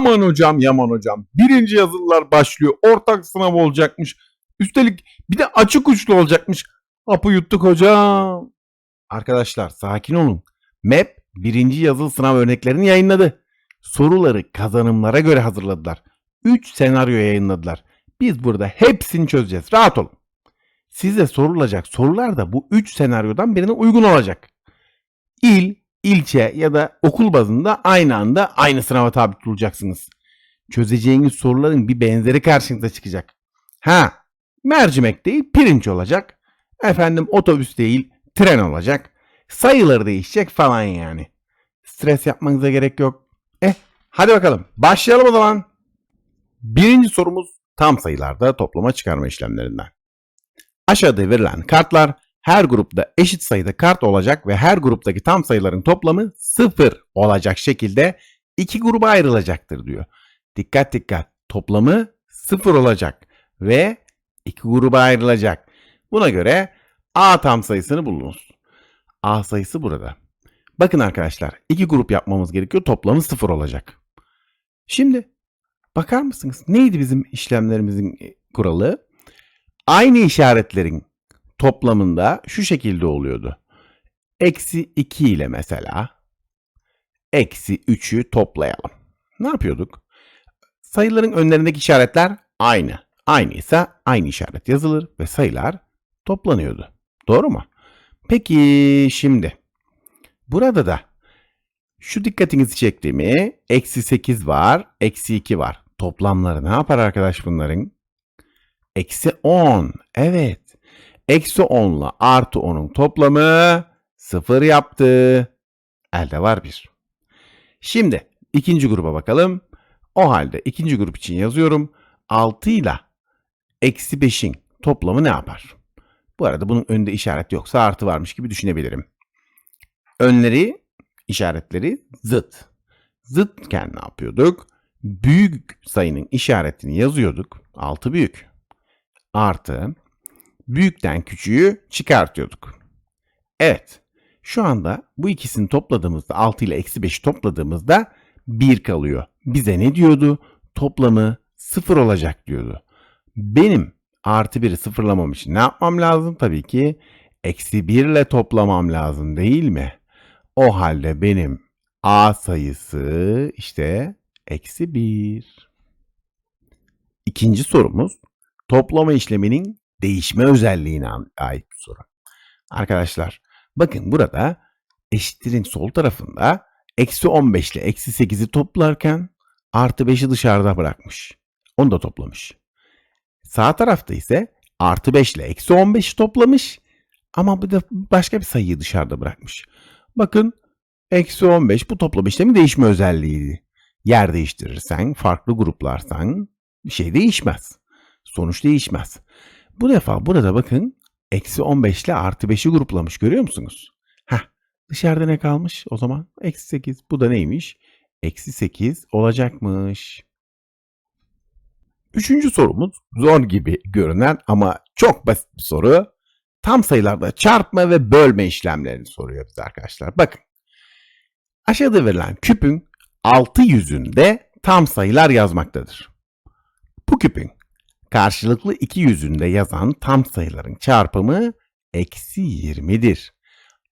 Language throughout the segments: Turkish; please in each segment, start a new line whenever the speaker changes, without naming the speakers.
Aman hocam yaman hocam. Birinci yazılılar başlıyor. Ortak sınav olacakmış. Üstelik bir de açık uçlu olacakmış. Hapı yuttuk hocam. Arkadaşlar sakin olun. MEP birinci yazılı sınav örneklerini yayınladı. Soruları kazanımlara göre hazırladılar. 3 senaryo yayınladılar. Biz burada hepsini çözeceğiz. Rahat olun. Size sorulacak sorular da bu 3 senaryodan birine uygun olacak. İl, ilçe ya da okul bazında aynı anda aynı sınava tabi tutulacaksınız. Çözeceğiniz soruların bir benzeri karşınıza çıkacak. Ha, mercimek değil pirinç olacak. Efendim otobüs değil tren olacak. Sayıları değişecek falan yani. Stres yapmanıza gerek yok. Eh hadi bakalım başlayalım o zaman. Birinci sorumuz tam sayılarda toplama çıkarma işlemlerinden. Aşağıda verilen kartlar her grupta eşit sayıda kart olacak ve her gruptaki tam sayıların toplamı sıfır olacak şekilde iki gruba ayrılacaktır diyor. Dikkat dikkat toplamı sıfır olacak ve iki gruba ayrılacak. Buna göre A tam sayısını bulunuz. A sayısı burada. Bakın arkadaşlar iki grup yapmamız gerekiyor toplamı sıfır olacak. Şimdi bakar mısınız neydi bizim işlemlerimizin e, kuralı? Aynı işaretlerin toplamında şu şekilde oluyordu. Eksi 2 ile mesela eksi 3'ü toplayalım. Ne yapıyorduk? Sayıların önlerindeki işaretler aynı. Aynıysa aynı işaret yazılır ve sayılar toplanıyordu. Doğru mu? Peki şimdi burada da şu dikkatinizi çekti mi? Eksi 8 var, eksi 2 var. Toplamları ne yapar arkadaş bunların? Eksi 10. Evet. Eksi 10 ile artı 10'un toplamı 0 yaptı. Elde var 1. Şimdi ikinci gruba bakalım. O halde ikinci grup için yazıyorum. 6 ile eksi 5'in toplamı ne yapar? Bu arada bunun önünde işaret yoksa artı varmış gibi düşünebilirim. Önleri işaretleri zıt. Zıtken ne yapıyorduk? Büyük sayının işaretini yazıyorduk. 6 büyük. Artı büyükten küçüğü çıkartıyorduk. Evet. Şu anda bu ikisini topladığımızda 6 ile eksi 5'i topladığımızda 1 kalıyor. Bize ne diyordu? Toplamı 0 olacak diyordu. Benim artı 1'i sıfırlamam için ne yapmam lazım? Tabii ki eksi 1 ile toplamam lazım değil mi? O halde benim A sayısı işte eksi 1. İkinci sorumuz toplama işleminin değişme özelliğine ait bir soru. Arkadaşlar bakın burada eşittirin sol tarafında eksi 15 ile eksi 8'i toplarken artı 5'i dışarıda bırakmış. Onu da toplamış. Sağ tarafta ise artı 5 ile eksi 15'i toplamış ama bu da başka bir sayıyı dışarıda bırakmış. Bakın eksi 15 bu toplama işlemi değişme özelliğiydi. Yer değiştirirsen, farklı gruplarsan bir şey değişmez. Sonuç değişmez. Bu defa burada bakın eksi 15 ile artı 5'i gruplamış görüyor musunuz? Heh, dışarıda ne kalmış? O zaman eksi 8. Bu da neymiş? Eksi 8 olacakmış. Üçüncü sorumuz zor gibi görünen ama çok basit bir soru. Tam sayılarda çarpma ve bölme işlemlerini soruyor bize arkadaşlar. Bakın. Aşağıda verilen küpün altı yüzünde tam sayılar yazmaktadır. Bu küpün karşılıklı iki yüzünde yazan tam sayıların çarpımı eksi 20'dir.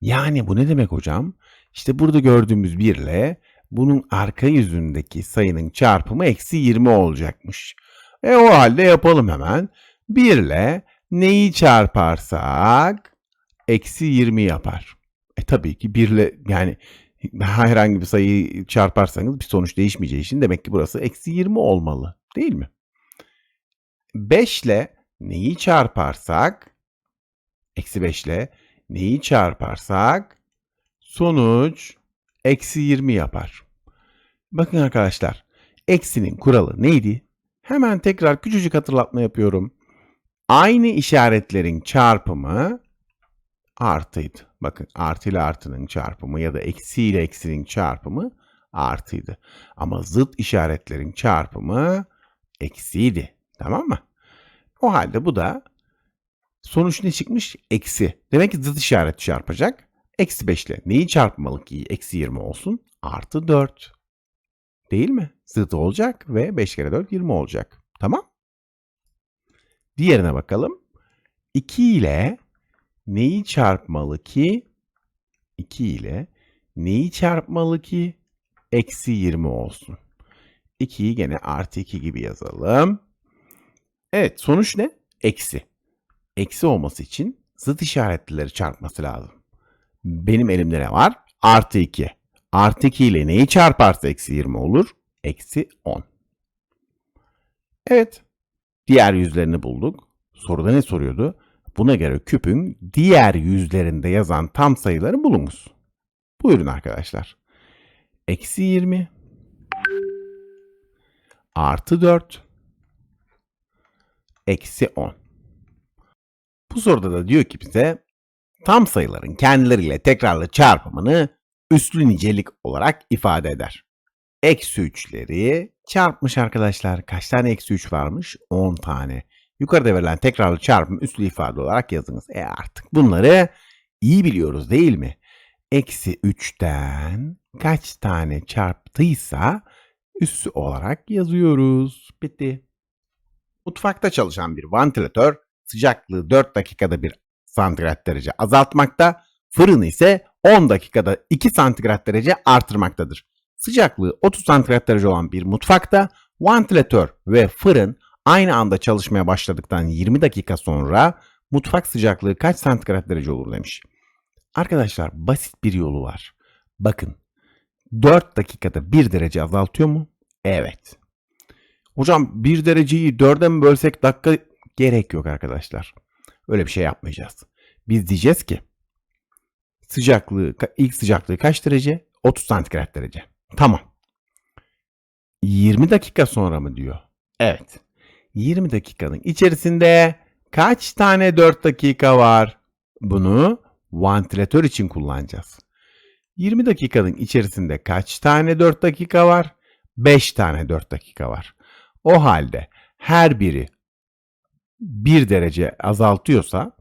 Yani bu ne demek hocam? İşte burada gördüğümüz 1 ile bunun arka yüzündeki sayının çarpımı eksi 20 olacakmış. E o halde yapalım hemen. 1 ile neyi çarparsak eksi 20 yapar. E tabii ki 1 ile yani herhangi bir sayıyı çarparsanız bir sonuç değişmeyeceği için demek ki burası eksi 20 olmalı değil mi? 5 ile neyi çarparsak eksi 5 ile neyi çarparsak sonuç eksi 20 yapar. Bakın arkadaşlar eksinin kuralı neydi? Hemen tekrar küçücük hatırlatma yapıyorum. Aynı işaretlerin çarpımı artıydı. Bakın artı ile artının çarpımı ya da eksi ile eksinin çarpımı artıydı. Ama zıt işaretlerin çarpımı eksiydi. Tamam mı? O halde bu da sonuç ne çıkmış? Eksi. Demek ki zıt işaret çarpacak. Eksi 5 ile neyi çarpmalı ki eksi 20 olsun? Artı 4. Değil mi? zıt olacak ve 5 kere 4 20 olacak. Tamam. Diğerine bakalım. 2 ile neyi çarpmalı ki 2 ile neyi çarpmalı ki eksi 20 olsun. 2'yi gene artı 2 gibi yazalım. Evet sonuç ne? Eksi. Eksi olması için zıt işaretlileri çarpması lazım. Benim elimde ne var? Artı 2. Artı 2 ile neyi çarparsa eksi 20 olur? Eksi 10. Evet. Diğer yüzlerini bulduk. Soruda ne soruyordu? Buna göre küpün diğer yüzlerinde yazan tam sayıları bulunuz. Buyurun arkadaşlar. Eksi 20 artı 4 eksi 10. Bu soruda da diyor ki bize tam sayıların kendileriyle tekrarlı çarpımını üslü nicelik olarak ifade eder. Eksi 3'leri çarpmış arkadaşlar. Kaç tane eksi 3 varmış? 10 tane. Yukarıda verilen tekrarlı çarpım üslü ifade olarak yazınız. E artık bunları iyi biliyoruz değil mi? Eksi 3'ten kaç tane çarptıysa üssü olarak yazıyoruz. Bitti. Mutfakta çalışan bir vantilatör sıcaklığı 4 dakikada bir santigrat derece azaltmakta, fırını ise 10 dakikada 2 santigrat derece artırmaktadır. Sıcaklığı 30 santigrat derece olan bir mutfakta vantilatör ve fırın aynı anda çalışmaya başladıktan 20 dakika sonra mutfak sıcaklığı kaç santigrat derece olur demiş. Arkadaşlar basit bir yolu var. Bakın 4 dakikada 1 derece azaltıyor mu? Evet. Hocam 1 dereceyi 4'e mi bölsek dakika gerek yok arkadaşlar. Öyle bir şey yapmayacağız. Biz diyeceğiz ki sıcaklığı ilk sıcaklığı kaç derece? 30 santigrat derece. Tamam. 20 dakika sonra mı diyor? Evet. 20 dakikanın içerisinde kaç tane 4 dakika var? Bunu vantilatör için kullanacağız. 20 dakikanın içerisinde kaç tane 4 dakika var? 5 tane 4 dakika var. O halde her biri 1 derece azaltıyorsa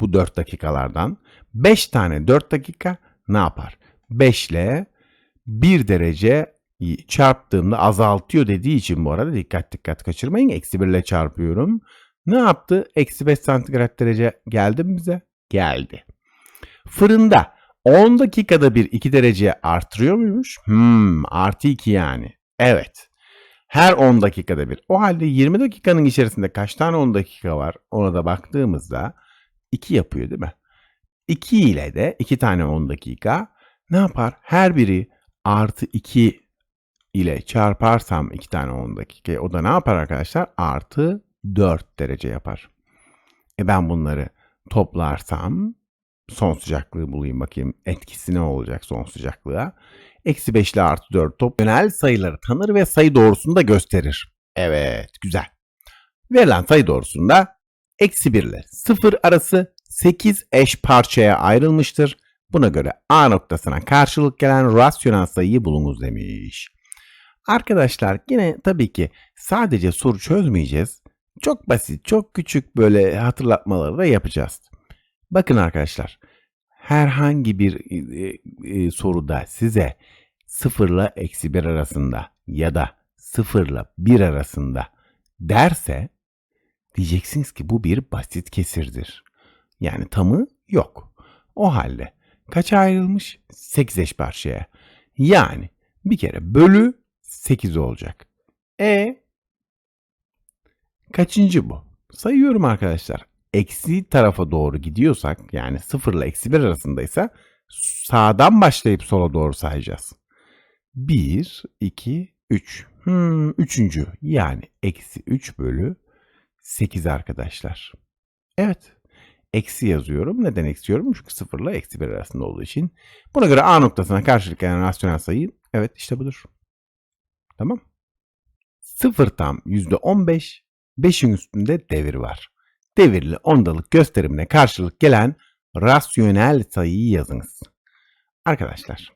bu 4 dakikalardan 5 tane 4 dakika ne yapar? 5 ile 1 derece çarptığımda azaltıyor dediği için bu arada dikkat dikkat kaçırmayın. Eksi 1 ile çarpıyorum. Ne yaptı? Eksi 5 santigrat derece geldi mi bize? Geldi. Fırında 10 dakikada bir 2 derece artırıyor muymuş? Hmm, artı 2 yani. Evet. Her 10 dakikada bir. O halde 20 dakikanın içerisinde kaç tane 10 dakika var? Ona da baktığımızda 2 yapıyor değil mi? 2 ile de 2 tane 10 dakika ne yapar? Her biri artı 2 ile çarparsam 2 tane 10 dakika o da ne yapar arkadaşlar? Artı 4 derece yapar. E ben bunları toplarsam son sıcaklığı bulayım bakayım etkisi ne olacak son sıcaklığa. Eksi 5 ile artı 4 top yönel sayıları tanır ve sayı doğrusunu da gösterir. Evet güzel. Verilen sayı doğrusunda eksi 1 ile 0 arası 8 eş parçaya ayrılmıştır. Buna göre A noktasına karşılık gelen rasyonel sayıyı bulunuz demiş. Arkadaşlar yine tabii ki sadece soru çözmeyeceğiz. Çok basit, çok küçük böyle hatırlatmaları da yapacağız. Bakın arkadaşlar, herhangi bir e, e, soruda size 0 ile eksi 1 arasında ya da 0 ile 1 arasında derse diyeceksiniz ki bu bir basit kesirdir. Yani tamı yok. O halde kaça ayrılmış? 8 eş parçaya. Yani bir kere bölü 8 olacak. E kaçıncı bu? Sayıyorum arkadaşlar. Eksi tarafa doğru gidiyorsak yani 0 ile eksi 1 arasındaysa sağdan başlayıp sola doğru sayacağız. 1, 2, 3. Hmm, üçüncü yani eksi 3 bölü 8 arkadaşlar. Evet. Eksi yazıyorum. Neden eksi yazıyorum? Çünkü 0 ile eksi 1 arasında olduğu için. Buna göre A noktasına karşılık gelen rasyonel sayı evet işte budur. Tamam. 0 tam %15. 5'in üstünde devir var. Devirli ondalık gösterimine karşılık gelen rasyonel sayıyı yazınız. Arkadaşlar,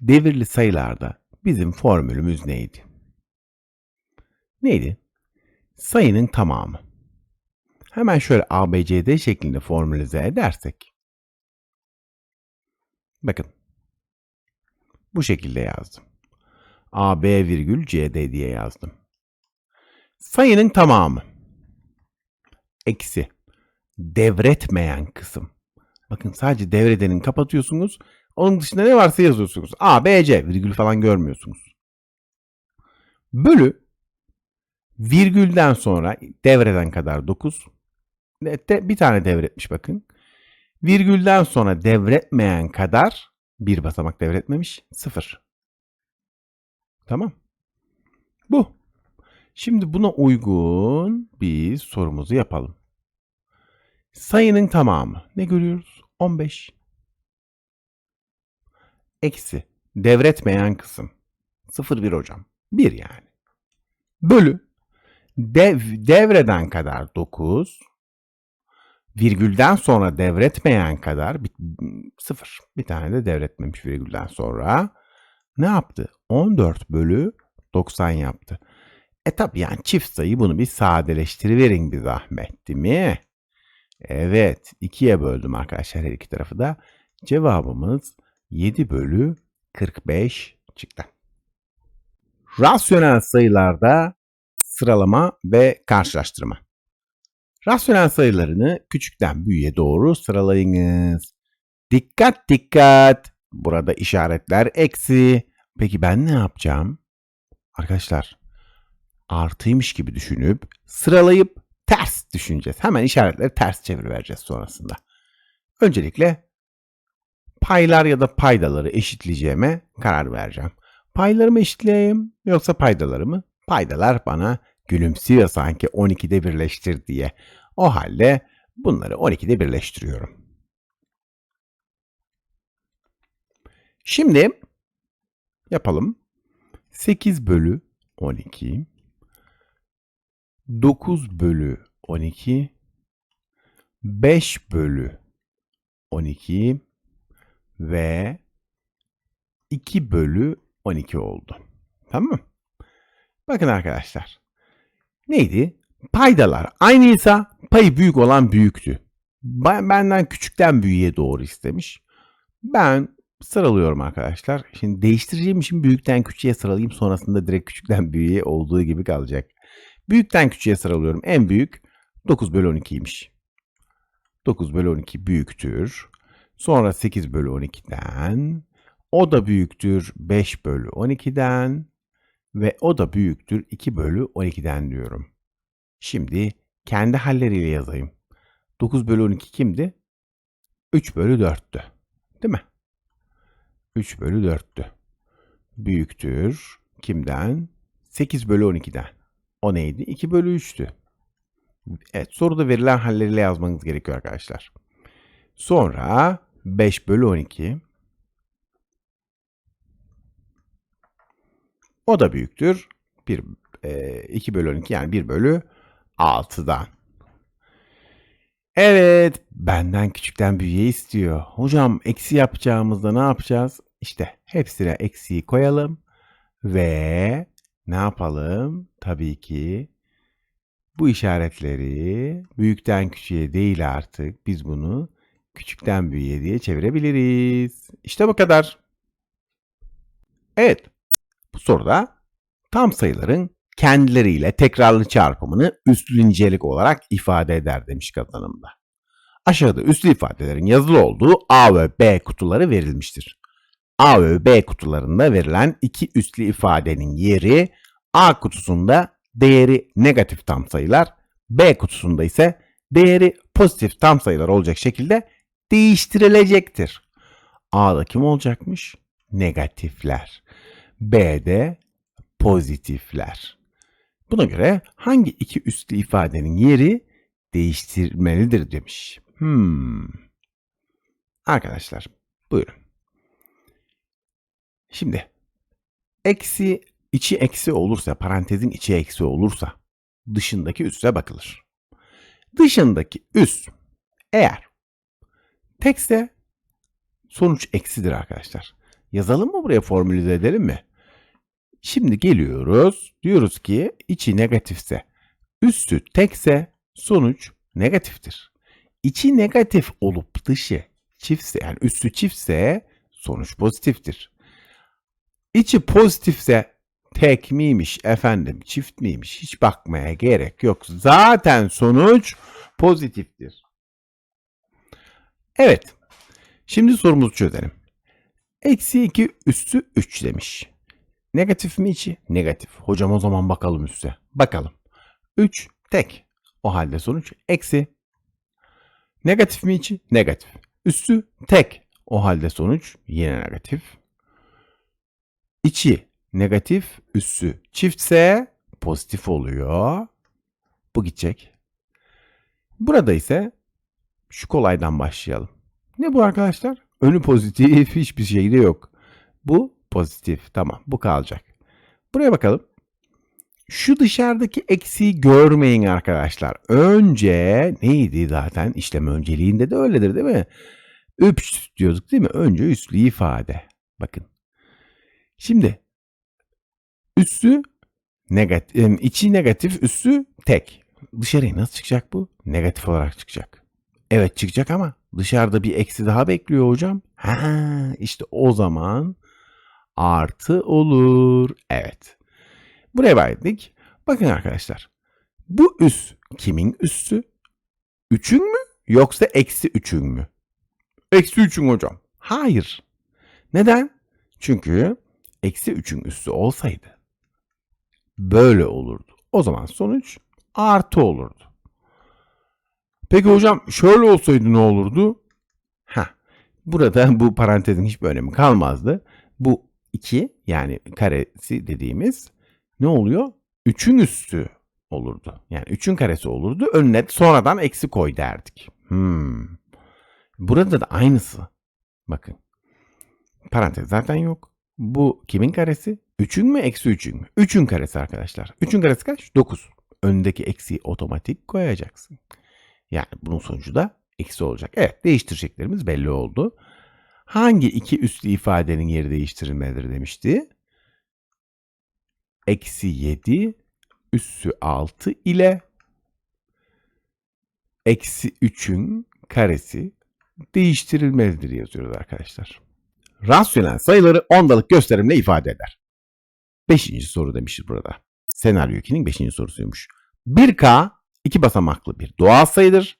devirli sayılarda bizim formülümüz neydi? Neydi? Sayının tamamı. Hemen şöyle ABCD şeklinde formülize edersek. Bakın. Bu şekilde yazdım. A, B virgül C, D diye yazdım. Sayının tamamı. Eksi. Devretmeyen kısım. Bakın sadece devredenin kapatıyorsunuz. Onun dışında ne varsa yazıyorsunuz. A, B, C virgül falan görmüyorsunuz. Bölü virgülden sonra devreden kadar 9. De, bir tane devretmiş bakın. Virgülden sonra devretmeyen kadar bir basamak devretmemiş 0. Tamam. Bu. Şimdi buna uygun bir sorumuzu yapalım. Sayının tamamı. Ne görüyoruz? 15. Eksi. Devretmeyen kısım. 0,1 hocam. 1 yani. Bölü. Dev, devreden kadar 9. Virgülden sonra devretmeyen kadar 0. Bir tane de devretmemiş virgülden sonra. Ne yaptı? 14 bölü 90 yaptı. E tabi yani çift sayı bunu bir sadeleştiriverin bir zahmet değil mi? Evet ikiye böldüm arkadaşlar her iki tarafı da. Cevabımız 7 bölü 45 çıktı. Rasyonel sayılarda sıralama ve karşılaştırma. Rasyonel sayılarını küçükten büyüğe doğru sıralayınız. Dikkat dikkat. Burada işaretler eksi. Peki ben ne yapacağım? Arkadaşlar artıymış gibi düşünüp sıralayıp ters düşüneceğiz. Hemen işaretleri ters çevirivereceğiz sonrasında. Öncelikle paylar ya da paydaları eşitleyeceğime karar vereceğim. Paylarımı eşitleyeyim yoksa paydalarımı? Paydalar bana gülümsüyor sanki 12'de birleştir diye. O halde bunları 12'de birleştiriyorum. Şimdi yapalım. 8 bölü 12 9 bölü 12 5 bölü 12 ve 2 bölü 12 oldu. Tamam mı? Bakın arkadaşlar. Neydi? Paydalar aynıysa payı büyük olan büyüktü. Benden küçükten büyüğe doğru istemiş. Ben sıralıyorum arkadaşlar. Şimdi değiştireceğim için büyükten küçüğe sıralayayım. Sonrasında direkt küçükten büyüğe olduğu gibi kalacak. Büyükten küçüğe sıralıyorum. En büyük 9 bölü 12'ymiş. 9 bölü 12 büyüktür. Sonra 8 bölü 12'den. O da büyüktür 5 bölü 12'den. Ve o da büyüktür 2 bölü 12'den diyorum. Şimdi kendi halleriyle yazayım. 9 bölü 12 kimdi? 3 bölü 4'tü. Değil mi? 3 bölü 4'tü. Büyüktür. Kimden? 8 bölü 12'den. O neydi? 2 bölü 3'tü. Evet soruda verilen halleriyle yazmanız gerekiyor arkadaşlar. Sonra 5 bölü 12. O da büyüktür. 1, e, 2 bölü 12 yani 1 bölü 6'dan. Evet benden küçükten büyüğe istiyor. Hocam eksi yapacağımızda ne yapacağız? İşte hepsine eksiği koyalım ve ne yapalım? Tabii ki bu işaretleri büyükten küçüğe değil artık biz bunu küçükten büyüğe diye çevirebiliriz. İşte bu kadar. Evet. Bu soruda tam sayıların kendileriyle tekrarlı çarpımını üslü nicelik olarak ifade eder demiş kazanımda. Aşağıda üslü ifadelerin yazılı olduğu A ve B kutuları verilmiştir. A ve B kutularında verilen iki üslü ifadenin yeri A kutusunda değeri negatif tam sayılar, B kutusunda ise değeri pozitif tam sayılar olacak şekilde değiştirilecektir. A'da kim olacakmış? Negatifler. B'de pozitifler. Buna göre hangi iki üslü ifadenin yeri değiştirmelidir demiş. Hmm. Arkadaşlar buyurun. Şimdi eksi içi eksi olursa parantezin içi eksi olursa dışındaki üsse bakılır. Dışındaki üs eğer tekse sonuç eksidir arkadaşlar. Yazalım mı buraya formülize edelim mi? Şimdi geliyoruz. Diyoruz ki içi negatifse üstü tekse sonuç negatiftir. İçi negatif olup dışı çiftse yani üstü çiftse sonuç pozitiftir. İçi pozitifse tek miymiş efendim çift miymiş hiç bakmaya gerek yok. Zaten sonuç pozitiftir. Evet. Şimdi sorumuzu çözelim. Eksi 2 üstü 3 demiş. Negatif mi içi? Negatif. Hocam o zaman bakalım üste. Bakalım. 3 tek. O halde sonuç eksi. Negatif mi içi? Negatif. Üstü tek. O halde sonuç yine negatif. İçi negatif, üssü çiftse pozitif oluyor. Bu gidecek. Burada ise şu kolaydan başlayalım. Ne bu arkadaşlar? Önü pozitif, hiçbir şey de yok. Bu pozitif. Tamam, bu kalacak. Buraya bakalım. Şu dışarıdaki eksiği görmeyin arkadaşlar. Önce neydi zaten? İşlem önceliğinde de öyledir değil mi? Üps diyorduk değil mi? Önce üslü ifade. Bakın. Şimdi üssü negatif, içi negatif, üssü tek. Dışarıya nasıl çıkacak bu? Negatif olarak çıkacak. Evet çıkacak ama dışarıda bir eksi daha bekliyor hocam. Ha, işte o zaman artı olur. Evet. Buraya verdik. Bakın arkadaşlar. Bu üs kimin üssü? Üçün mü yoksa eksi üçün mü? Eksi üçün hocam. Hayır. Neden? Çünkü eksi üçün üssü olsaydı böyle olurdu. O zaman sonuç artı olurdu. Peki hocam şöyle olsaydı ne olurdu? Ha, burada bu parantezin hiçbir önemi kalmazdı. Bu 2 yani karesi dediğimiz ne oluyor? 3'ün üstü olurdu. Yani 3'ün karesi olurdu. Önüne sonradan eksi koy derdik. Hmm. Burada da aynısı. Bakın. Parantez zaten yok. Bu kimin karesi? 3'ün mü eksi 3'ün mü? 3'ün karesi arkadaşlar. 3'ün karesi kaç? 9. Öndeki eksiği otomatik koyacaksın. Yani bunun sonucu da eksi olacak. Evet değiştireceklerimiz belli oldu. Hangi iki üslü ifadenin yeri değiştirilmelidir demişti? Eksi 7 üssü 6 ile eksi 3'ün karesi değiştirilmelidir yazıyoruz arkadaşlar. Rasyonel sayıları ondalık gösterimle ifade eder. Beşinci soru demişiz burada. Senaryo 2'nin beşinci sorusuymuş. 1K iki basamaklı bir doğal sayıdır.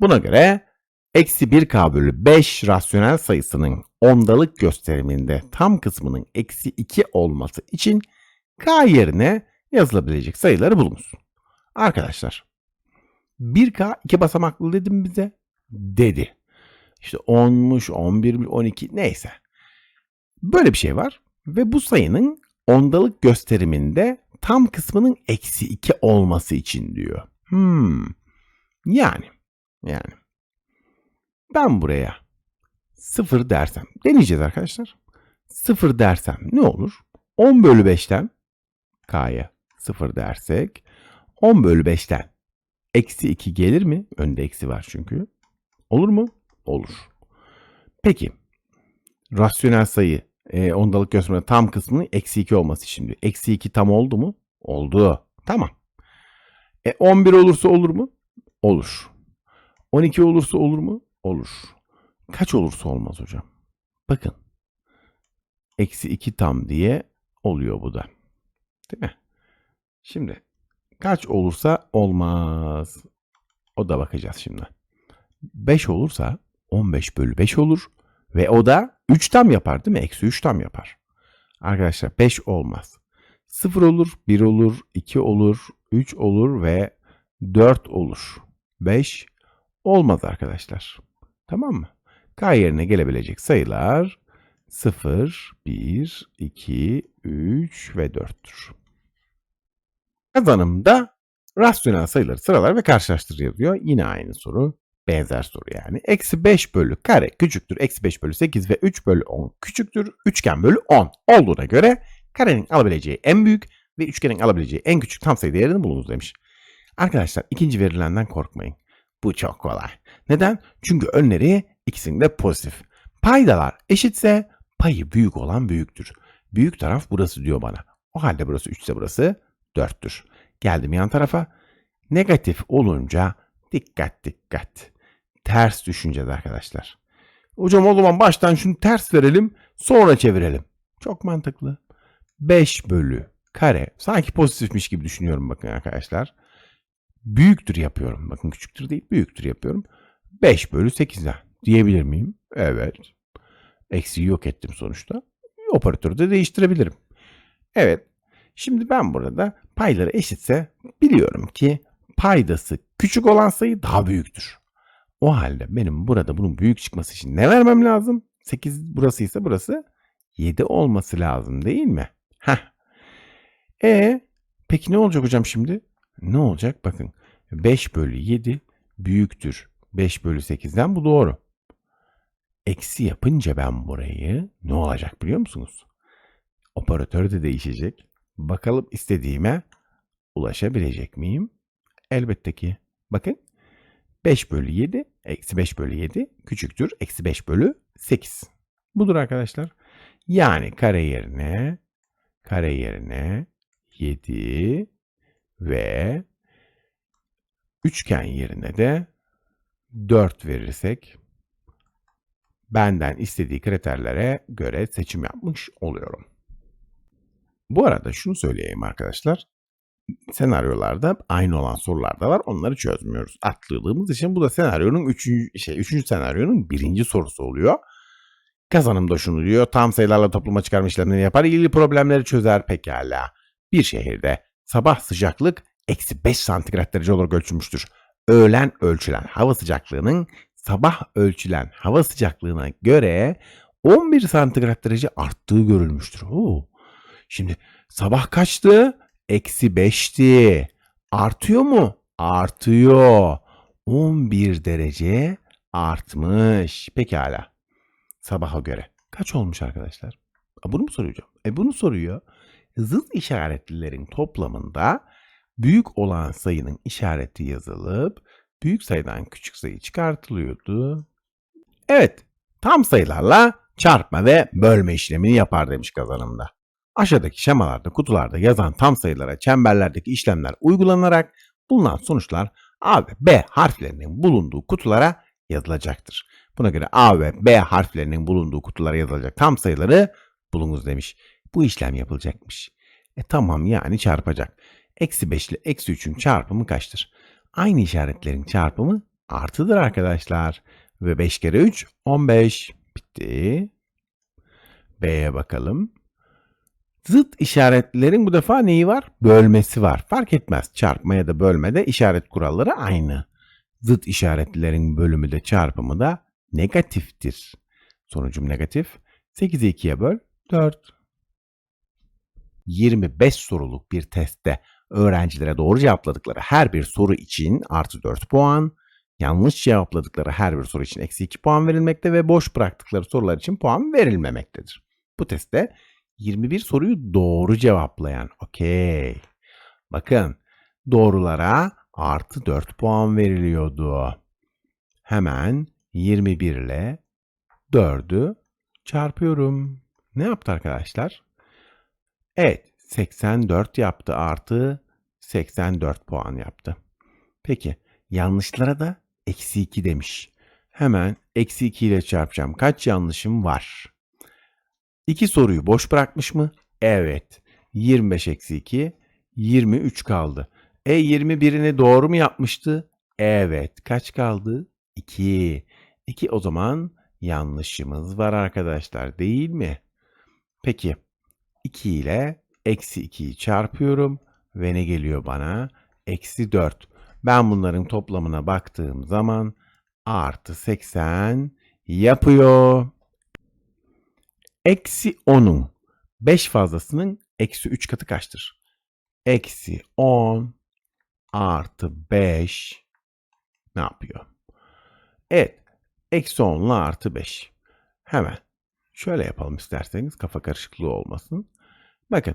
Buna göre eksi 1K bölü 5 rasyonel sayısının ondalık gösteriminde tam kısmının eksi 2 olması için K yerine yazılabilecek sayıları bulunuz. Arkadaşlar 1K iki basamaklı dedim bize. Dedi. İşte 10'muş, 11, 12 neyse. Böyle bir şey var ve bu sayının ondalık gösteriminde tam kısmının eksi 2 olması için diyor. Hmm. Yani. Yani. Ben buraya 0 dersem. Deneyeceğiz arkadaşlar. 0 dersem ne olur? 10 bölü 5'ten K'ya 0 dersek 10 bölü 5'ten eksi 2 gelir mi? Önde eksi var çünkü. Olur mu? Olur. Peki. Rasyonel sayı e, ondalık gösterme tam kısmının eksi 2 olması şimdi. Eksi 2 tam oldu mu? Oldu. Tamam. E 11 olursa olur mu? Olur. 12 olursa olur mu? Olur. Kaç olursa olmaz hocam. Bakın. Eksi 2 tam diye oluyor bu da. Değil mi? Şimdi kaç olursa olmaz. O da bakacağız şimdi. 5 olursa 15 bölü 5 olur. Ve o da 3 tam yapar değil mi? Eksi 3 tam yapar. Arkadaşlar 5 olmaz. 0 olur, 1 olur, 2 olur, 3 olur ve 4 olur. 5 olmaz arkadaşlar. Tamam mı? K yerine gelebilecek sayılar 0, 1, 2, 3 ve 4'tür. Kazanımda rasyonel sayıları sıralar ve karşılaştır yazıyor. Yine aynı soru. Benzer soru yani. Eksi 5 bölü kare küçüktür. Eksi 5 bölü 8 ve 3 bölü 10 küçüktür. Üçgen bölü 10 olduğuna göre karenin alabileceği en büyük ve üçgenin alabileceği en küçük tam sayı değerini bulunuz demiş. Arkadaşlar ikinci verilenden korkmayın. Bu çok kolay. Neden? Çünkü önleri ikisinde pozitif. Paydalar eşitse payı büyük olan büyüktür. Büyük taraf burası diyor bana. O halde burası 3 ise burası 4'tür. Geldim yan tarafa. Negatif olunca dikkat dikkat ters düşüneceğiz arkadaşlar. Hocam o zaman baştan şunu ters verelim sonra çevirelim. Çok mantıklı. 5 bölü kare sanki pozitifmiş gibi düşünüyorum bakın arkadaşlar. Büyüktür yapıyorum. Bakın küçüktür değil büyüktür yapıyorum. 5 bölü 8'den diyebilir miyim? Evet. Eksiği yok ettim sonuçta. Operatörü de değiştirebilirim. Evet. Şimdi ben burada payları eşitse biliyorum ki paydası küçük olan sayı daha büyüktür. O halde benim burada bunun büyük çıkması için ne vermem lazım? 8 burası ise burası 7 olması lazım değil mi? Heh. E peki ne olacak hocam şimdi? Ne olacak? Bakın 5 bölü 7 büyüktür 5 bölü 8'den bu doğru. Eksi yapınca ben burayı ne olacak biliyor musunuz? Operatör de değişecek. Bakalım istediğime ulaşabilecek miyim? Elbette ki. Bakın 5 bölü 7 eksi 5 bölü 7 küçüktür. Eksi 5 bölü 8. Budur arkadaşlar. Yani kare yerine kare yerine 7 ve üçgen yerine de 4 verirsek benden istediği kriterlere göre seçim yapmış oluyorum. Bu arada şunu söyleyeyim arkadaşlar. Senaryolarda aynı olan sorular da var. Onları çözmüyoruz. Atladığımız için bu da senaryonun 3. şey 3. senaryonun birinci sorusu oluyor. Kazanım da şunu diyor. Tam sayılarla topluma çıkarma işlemlerini yapar. ilgili problemleri çözer pekala. Bir şehirde sabah sıcaklık eksi 5 santigrat derece olarak ölçülmüştür. Öğlen ölçülen hava sıcaklığının sabah ölçülen hava sıcaklığına göre 11 santigrat derece arttığı görülmüştür. Oo. Şimdi sabah kaçtı? Eksi 5'ti. Artıyor mu? Artıyor. 11 derece artmış. Pekala. Sabaha göre. Kaç olmuş arkadaşlar? Bunu mu soracağım? E bunu soruyor. Zıt işaretlilerin toplamında büyük olan sayının işareti yazılıp büyük sayıdan küçük sayı çıkartılıyordu. Evet, tam sayılarla çarpma ve bölme işlemini yapar demiş kazanımda. Aşağıdaki şemalarda kutularda yazan tam sayılara çemberlerdeki işlemler uygulanarak bulunan sonuçlar A ve B harflerinin bulunduğu kutulara yazılacaktır. Buna göre A ve B harflerinin bulunduğu kutulara yazılacak tam sayıları bulunuz demiş. Bu işlem yapılacakmış. E tamam yani çarpacak. Eksi 5 ile eksi 3'ün çarpımı kaçtır? Aynı işaretlerin çarpımı artıdır arkadaşlar. Ve 5 kere 3 15. Bitti. B'ye bakalım. Zıt işaretlerin bu defa neyi var? Bölmesi var. Fark etmez. Çarpma ya da bölmede işaret kuralları aynı. Zıt işaretlerin bölümü de çarpımı da negatiftir. Sonucum negatif. 8'i 2'ye böl 4. 25 soruluk bir testte öğrencilere doğru cevapladıkları her bir soru için artı 4 puan, yanlış cevapladıkları her bir soru için eksi 2 puan verilmekte ve boş bıraktıkları sorular için puan verilmemektedir. Bu testte 21 soruyu doğru cevaplayan, okey. Bakın doğrulara artı 4 puan veriliyordu. Hemen 21 ile 4'ü çarpıyorum. Ne yaptı arkadaşlar? Evet 84 yaptı artı 84 puan yaptı. Peki yanlışlara da eksi 2 demiş. Hemen eksi 2 ile çarpacağım. Kaç yanlışım var? İki soruyu boş bırakmış mı? Evet. 25 eksi 2 23 kaldı. E 21'ini doğru mu yapmıştı? Evet. Kaç kaldı? 2. 2 o zaman yanlışımız var arkadaşlar değil mi? Peki 2 ile eksi 2'yi çarpıyorum ve ne geliyor bana? Eksi 4. Ben bunların toplamına baktığım zaman artı 80 yapıyor. Eksi 10'un 5 fazlasının eksi 3 katı kaçtır? Eksi 10 artı 5 ne yapıyor? Evet. Eksi 10 ile artı 5. Hemen şöyle yapalım isterseniz kafa karışıklığı olmasın. Bakın.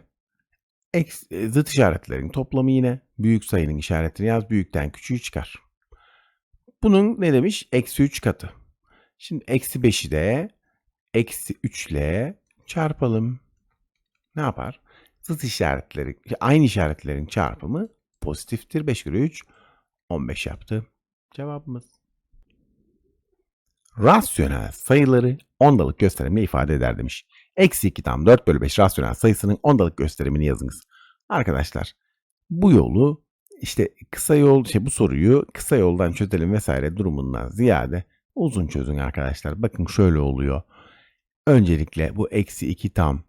Eks, e, zıt işaretlerin toplamı yine büyük sayının işaretini yaz. Büyükten küçüğü çıkar. Bunun ne demiş? Eksi 3 katı. Şimdi eksi 5'i de eksi 3 ile çarpalım. Ne yapar? Zıt işaretleri, aynı işaretlerin çarpımı pozitiftir. 5 kere 3, 15 yaptı. Cevabımız. Rasyonel sayıları ondalık gösterimle ifade eder demiş. Eksi 2 tam 4 bölü 5 rasyonel sayısının ondalık gösterimini yazınız. Arkadaşlar bu yolu işte kısa yol şey bu soruyu kısa yoldan çözelim vesaire durumundan ziyade uzun çözün arkadaşlar. Bakın şöyle oluyor. Öncelikle bu eksi 2 tam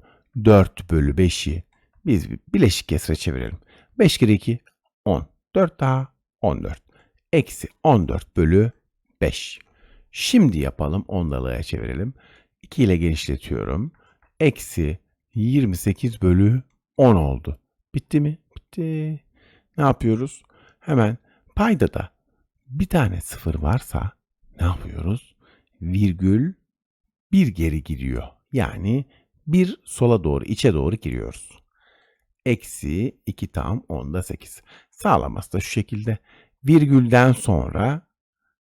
4 bölü 5'i biz bir bileşik kesre çevirelim. 5 kere 2 10. 4 daha 14. Eksi 14 bölü 5. Şimdi yapalım ondalığa çevirelim. 2 ile genişletiyorum. Eksi 28 bölü 10 oldu. Bitti mi? Bitti. Ne yapıyoruz? Hemen payda da bir tane sıfır varsa ne yapıyoruz? Virgül bir geri giriyor. Yani bir sola doğru, içe doğru giriyoruz. Eksi 2 tam onda 8. Sağlaması da şu şekilde. Virgülden sonra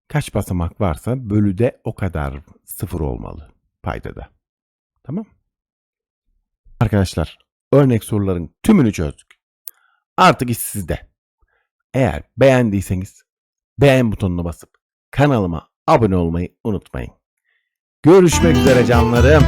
kaç basamak varsa bölüde o kadar sıfır olmalı paydada. Tamam Arkadaşlar örnek soruların tümünü çözdük. Artık iş sizde. Eğer beğendiyseniz beğen butonuna basıp kanalıma abone olmayı unutmayın. Görüşmek üzere canlarım.